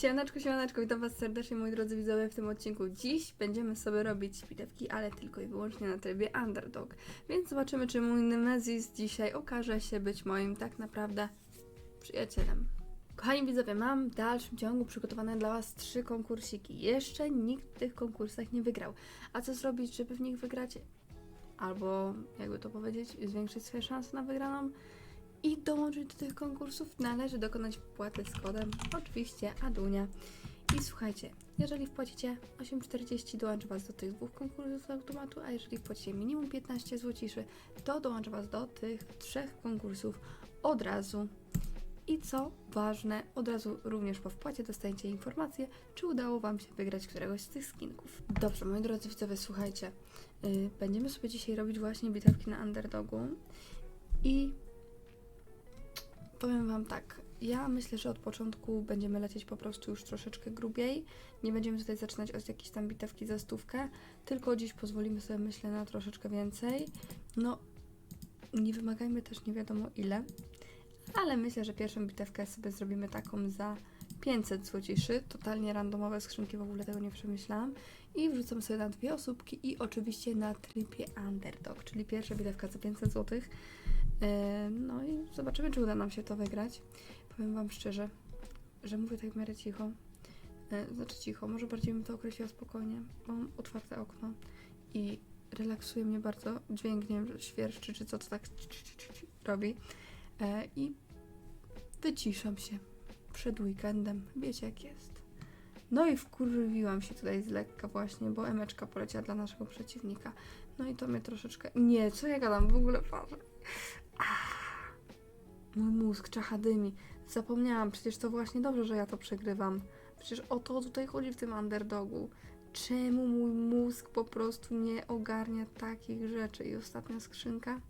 Siemaneczko, siemaneczko, witam was serdecznie moi drodzy widzowie w tym odcinku. Dziś będziemy sobie robić bitewki, ale tylko i wyłącznie na trybie Underdog. Więc zobaczymy, czy mój Nemesis dzisiaj okaże się być moim tak naprawdę przyjacielem. Kochani widzowie, mam w dalszym ciągu przygotowane dla was trzy konkursiki. Jeszcze nikt w tych konkursach nie wygrał. A co zrobić, żeby w nich wygrać? Albo, jakby to powiedzieć, zwiększyć swoje szanse na wygraną? I dołączyć do tych konkursów należy dokonać wpłaty z kodem, oczywiście Adunia. I słuchajcie, jeżeli wpłacicie 8,40 dołączę Was do tych dwóch konkursów z automatu, a jeżeli wpłacicie minimum 15 złociszy, to dołączę Was do tych trzech konkursów od razu. I co ważne, od razu również po wpłacie dostaniecie informację, czy udało Wam się wygrać któregoś z tych skinków. Dobrze, moi drodzy widzowie, słuchajcie, yy, będziemy sobie dzisiaj robić właśnie bitewki na underdogu i Powiem Wam tak, ja myślę, że od początku będziemy lecieć po prostu już troszeczkę grubiej. Nie będziemy tutaj zaczynać od jakiejś tam bitewki za stówkę, tylko dziś pozwolimy sobie, myślę, na troszeczkę więcej. No, nie wymagajmy też nie wiadomo ile, ale myślę, że pierwszą bitewkę sobie zrobimy taką za 500 złociszy, totalnie randomowe skrzynki, w ogóle tego nie przemyślałam. I wrzucam sobie na dwie osóbki i oczywiście na trybie underdog, czyli pierwsza bitewka za 500 złotych. No i zobaczymy, czy uda nam się to wygrać. Powiem Wam szczerze, że mówię tak w miarę cicho. E, Znaczy cicho, może bardziej bym to określiła spokojnie. Mam otwarte okno i relaksuje mnie bardzo dźwięk, nie wiem, świerszczy, czy co to tak robi. E, I wyciszam się przed weekendem. Wiecie jak jest. No i wkurwiłam się tutaj z lekka właśnie, bo emeczka poleciała dla naszego przeciwnika. No i to mnie troszeczkę... Nie, co ja gadam? W ogóle patrzę. Ah, Mój mózg czacha dymi. Zapomniałam, przecież to właśnie dobrze, że ja to przegrywam. Przecież o to tutaj chodzi w tym underdogu. Czemu mój mózg po prostu nie ogarnia takich rzeczy? I ostatnia skrzynka.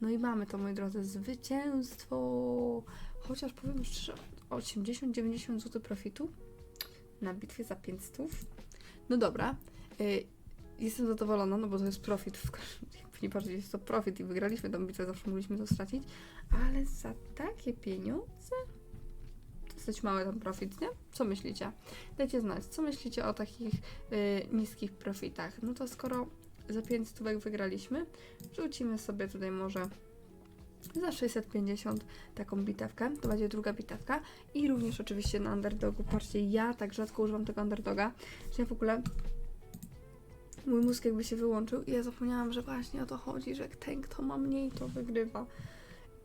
No i mamy to, moi drodzy, zwycięstwo. Chociaż powiem szczerze, 80-90 zł profitu na bitwie za 500. No dobra. Y, jestem zadowolona, no bo to jest profit. W każdym, nie patrzeć, jest to profit i wygraliśmy tą bitwę, zawsze mogliśmy to stracić. Ale za takie pieniądze dosyć mały ten profit, nie? Co myślicie? Dajcie znać, co myślicie o takich y, niskich profitach. No to skoro za 5 stówek wygraliśmy, rzucimy sobie tutaj może za 650 taką bitewkę, to będzie druga bitewka i również oczywiście na underdogu. Patrzcie, ja tak rzadko używam tego underdoga, że ja w ogóle mój mózg jakby się wyłączył i ja zapomniałam, że właśnie o to chodzi, że ten kto ma mniej to wygrywa.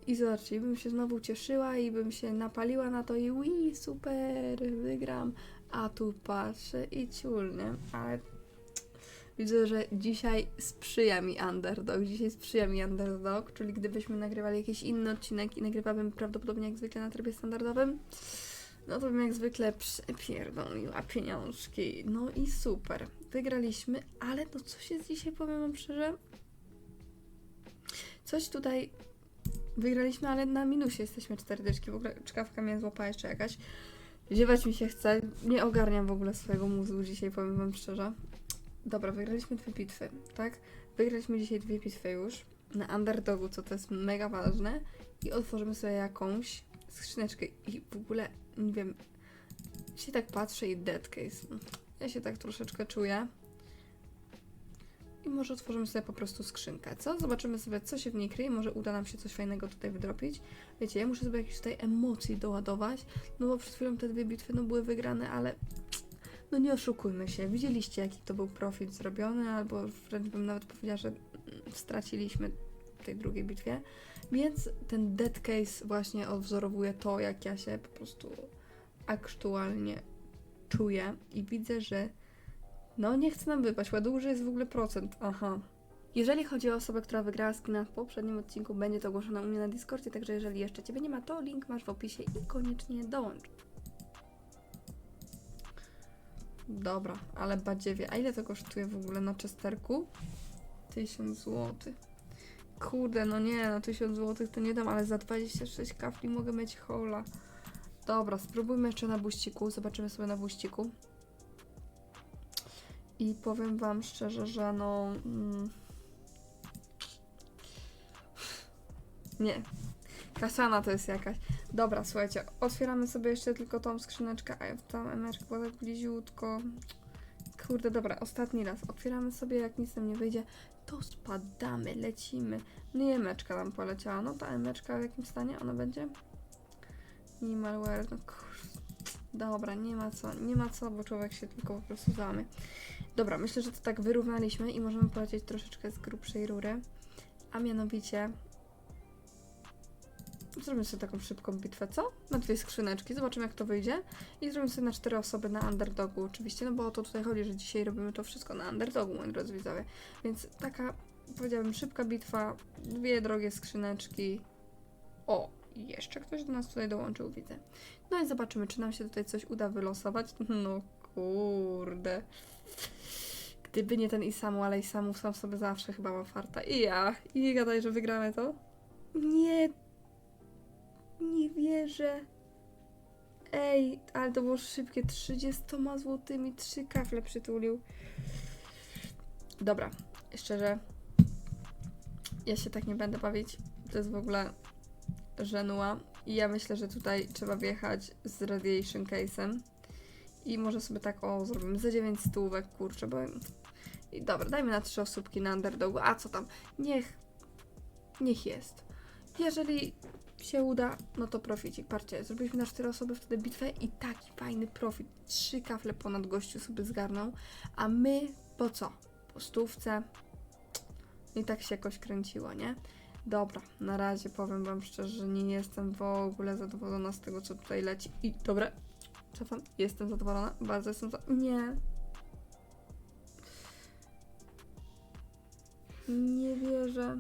I zobaczcie, bym się znowu cieszyła i bym się napaliła na to i ui, super, wygram. A tu patrzę i ciul, nie? Ale widzę, że dzisiaj sprzyja mi underdog. Dzisiaj sprzyja mi underdog, czyli gdybyśmy nagrywali jakiś inny odcinek i nagrywałabym prawdopodobnie jak zwykle na trybie standardowym, no to bym jak zwykle przepierdoliła pieniążki. No i super. Wygraliśmy, ale no coś jest dzisiaj, powiem wam szczerze, coś tutaj wygraliśmy, ale na minusie jesteśmy cztery dyczki. W ogóle czkawka mnie złapała jeszcze jakaś. Ziewać mi się chce. Nie ogarniam w ogóle swojego mózgu dzisiaj, powiem wam szczerze. Dobra, wygraliśmy dwie bitwy, tak? Wygraliśmy dzisiaj dwie bitwy już na underdogu, co to jest mega ważne. I otworzymy sobie jakąś skrzyneczkę i w ogóle, nie wiem, się tak patrzę i dead case. Ja się tak troszeczkę czuję. I może otworzymy sobie po prostu skrzynkę, co? Zobaczymy sobie, co się w niej kryje. Może uda nam się coś fajnego tutaj wydropić. Wiecie, ja muszę sobie jakieś tutaj emocji doładować, no bo przed chwilą te dwie bitwy no były wygrane, ale no nie oszukujmy się. Widzieliście, jaki to był profit zrobiony, albo wręcz bym nawet powiedziała, że straciliśmy w tej drugiej bitwie. Więc ten dead case właśnie odwzorowuje to, jak ja się po prostu aktualnie czuję i widzę, że no nie chce nam wypaść. Ładuży jest w ogóle procent. Aha. Jeżeli chodzi o osobę, która wygrała skina w poprzednim odcinku, będzie to ogłoszone u mnie na Discordzie, także jeżeli jeszcze Ciebie nie ma, to link masz w opisie i koniecznie dołącz. Dobra, ale badziewie. A ile to kosztuje w ogóle na Chesterku? 1000 zł. Kurde, no nie, na 1000 zł to nie dam, ale za 26 kafli mogę mieć hola. Dobra, spróbujmy jeszcze na buściku. Zobaczymy sobie na buściku. I powiem Wam szczerze, że no. Mm, nie. Kasana to jest jakaś. Dobra, słuchajcie, otwieramy sobie jeszcze tylko tą skrzyneczkę, a ja tam emeczka była tak bliziutko. Kurde, dobra, ostatni raz. Otwieramy sobie, jak nic nam nie wyjdzie, to spadamy, lecimy. No i emeczka nam poleciała. No ta emeczka w jakim stanie ona będzie? Minimalware, no kurde. Dobra, nie ma co, nie ma co, bo człowiek się tylko po prostu załamie. Dobra, myślę, że to tak wyrównaliśmy i możemy polecieć troszeczkę z grubszej rury. A mianowicie Zrobimy sobie taką szybką bitwę, co? Na dwie skrzyneczki, zobaczymy jak to wyjdzie. I zrobimy sobie na cztery osoby na underdogu oczywiście, no bo o to tutaj chodzi, że dzisiaj robimy to wszystko na underdogu, moi drodzy widzowie. Więc taka, powiedziałabym, szybka bitwa, dwie drogie skrzyneczki. O, jeszcze ktoś do nas tutaj dołączył, widzę. No i zobaczymy, czy nam się tutaj coś uda wylosować. No kurde. Gdyby nie ten Isamu, ale Isamu sam sobie zawsze chyba ma farta. I ja. I nie gadaj, że wygramy to. Nie. Nie wierzę. Ej, ale to było szybkie. 30 złotymi trzy kafle przytulił. Dobra, szczerze. Ja się tak nie będę bawić. To jest w ogóle żenuła. I ja myślę, że tutaj trzeba wjechać z radiation case'em. I może sobie tak, o, zrobimy za 9 stówek, kurczę, bo... I dobra, dajmy na trzy osóbki na underdogu. A co tam? Niech... Niech jest. Jeżeli się uda, no to proficik. Patrzcie, zrobiliśmy na cztery osoby wtedy bitwę i taki fajny profit. Trzy kafle ponad gościu sobie zgarnął. A my po co? Po stówce. I tak się jakoś kręciło, nie? Dobra, na razie powiem Wam szczerze, że nie jestem w ogóle zadowolona z tego, co tutaj leci. I dobra, cofam, jestem zadowolona, bardzo jestem za... Nie. Nie wierzę.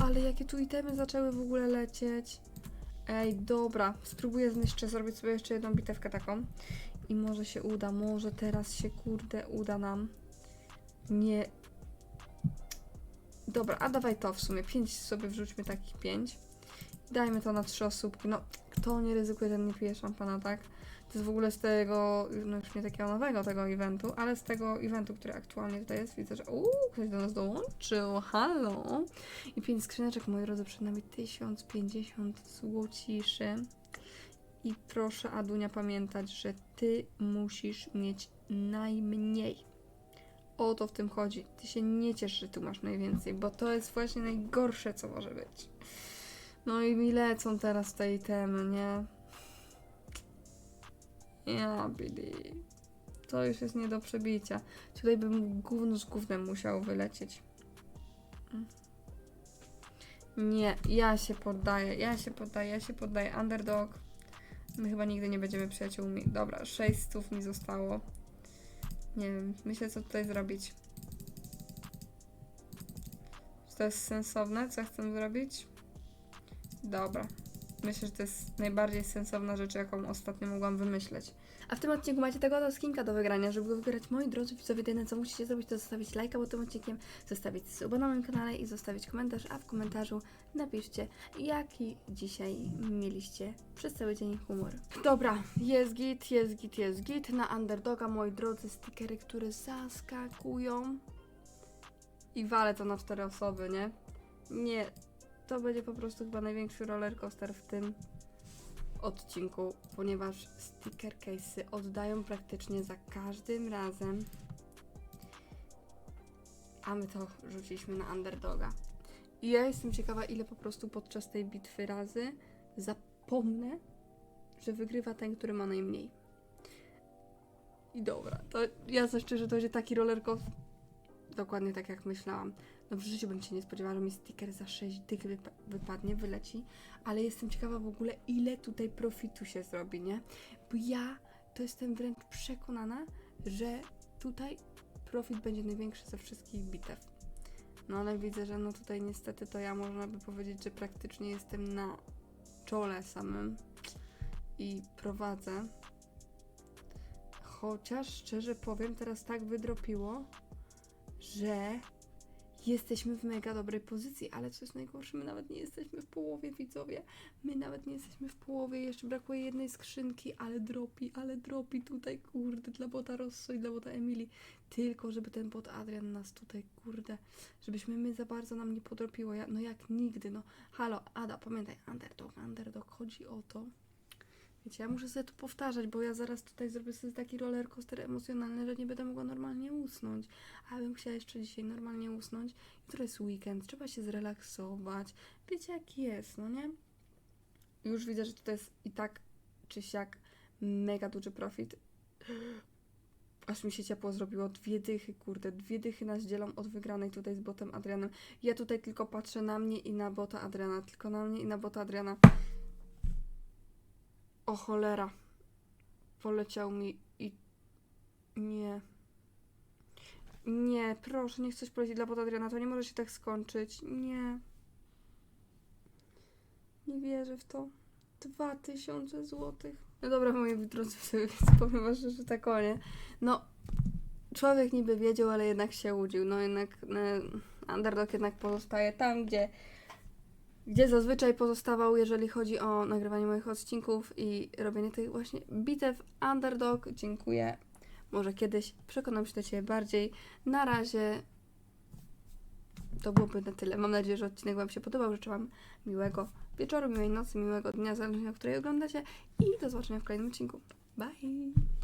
Ale jakie tu itemy zaczęły w ogóle lecieć. Ej, dobra, spróbuję jeszcze zrobić sobie jeszcze jedną bitewkę taką. I może się uda, może teraz się kurde uda nam. Nie, Dobra, a dawaj to w sumie. Pięć sobie wrzućmy takich pięć. Dajmy to na trzy osóbki. No, kto nie ryzykuje, ten nie pije szampana, tak? To jest w ogóle z tego, no już nie takiego nowego tego eventu, ale z tego eventu, który aktualnie tutaj jest. Widzę, że uuu, ktoś do nas dołączył. Halo! I pięć skrzyneczek, moi drodzy, przed nami 1050 złociszy. I proszę, Adunia, pamiętać, że ty musisz mieć najmniej. O to w tym chodzi. Ty się nie ciesz, że tu masz najwięcej, bo to jest właśnie najgorsze, co może być. No i mi lecą teraz te itemy, nie? Ja, Billy. To już jest nie do przebicia. Tutaj bym gówno z gównem musiał wylecieć. Nie, ja się poddaję, ja się poddaję, ja się poddaję. Underdog. My chyba nigdy nie będziemy przyjaciółmi. Dobra, 6 stów mi zostało. Nie wiem, myślę co tutaj zrobić. Czy to jest sensowne, co chcę zrobić? Dobra. Myślę, że to jest najbardziej sensowna rzecz, jaką ostatnio mogłam wymyśleć. A w tym odcinku macie tego do skinka do wygrania. Żeby go wygrać, moi drodzy widzowie, jedyne co musicie zrobić, to zostawić lajka pod tym odcinkiem, zostawić suba na moim kanale i zostawić komentarz, a w komentarzu napiszcie, jaki dzisiaj mieliście przez cały dzień humor. Dobra, jest git, jest git, jest git. Na underdoga, moi drodzy, stickery, które zaskakują. I walę to na cztery osoby, nie? Nie, to będzie po prostu chyba największy roller coaster w tym odcinku, ponieważ sticker case'y oddają praktycznie za każdym razem. A my to rzuciliśmy na underdoga. I ja jestem ciekawa, ile po prostu podczas tej bitwy razy zapomnę, że wygrywa ten, który ma najmniej. I dobra, to ja szczerze, to będzie taki roller coaster. Dokładnie tak jak myślałam. No w życiu bym się nie spodziewała, że mi sticker za 6 dych wypa- wypadnie, wyleci, ale jestem ciekawa w ogóle, ile tutaj profitu się zrobi, nie? Bo ja to jestem wręcz przekonana, że tutaj profit będzie największy ze wszystkich bitew. No ale widzę, że no tutaj niestety to ja można by powiedzieć, że praktycznie jestem na czole samym i prowadzę. Chociaż szczerze powiem, teraz tak wydropiło, że jesteśmy w mega dobrej pozycji, ale co jest najgorsze, my nawet nie jesteśmy w połowie, widzowie. My nawet nie jesteśmy w połowie, jeszcze brakuje jednej skrzynki, ale dropi, ale dropi tutaj, kurde, dla bota Rosso i dla bota Emilii. Tylko, żeby ten bot Adrian nas tutaj, kurde, żebyśmy my za bardzo nam nie podropiło. Ja, no jak nigdy, no. Halo, Ada, pamiętaj, underdog, underdog, chodzi o to. Wiecie, ja muszę sobie to powtarzać, bo ja zaraz tutaj zrobię sobie taki roller coaster emocjonalny, że nie będę mogła normalnie usnąć. A bym chciała jeszcze dzisiaj normalnie usnąć. Jutro jest weekend, trzeba się zrelaksować. Wiecie, jak jest, no nie? Już widzę, że tutaj jest i tak czy siak mega duży profit. Aż mi się ciepło zrobiło. Dwie dychy, kurde. Dwie dychy nas dzielą od wygranej tutaj z botem Adrianem. Ja tutaj tylko patrzę na mnie i na bota Adriana. Tylko na mnie i na bota Adriana. O cholera. Poleciał mi i... Nie. Nie, proszę, niech coś poleci dla bota Adriana. To nie może się tak skończyć. Nie. Nie wierzę w to. Dwa tysiące złotych. No dobra, moi drodzy, powiem szczerze, że tak o nie. No, człowiek niby wiedział, ale jednak się łudził. No jednak e, underdog jednak pozostaje tam, gdzie, gdzie zazwyczaj pozostawał, jeżeli chodzi o nagrywanie moich odcinków i robienie tych właśnie bitew. Underdog, dziękuję. Może kiedyś przekonam się do Ciebie bardziej. Na razie to byłoby na tyle. Mam nadzieję, że odcinek Wam się podobał. Życzę Wam miłego wieczoru, miłej nocy, miłego dnia, zależnie o której oglądacie i do zobaczenia w kolejnym odcinku. Bye!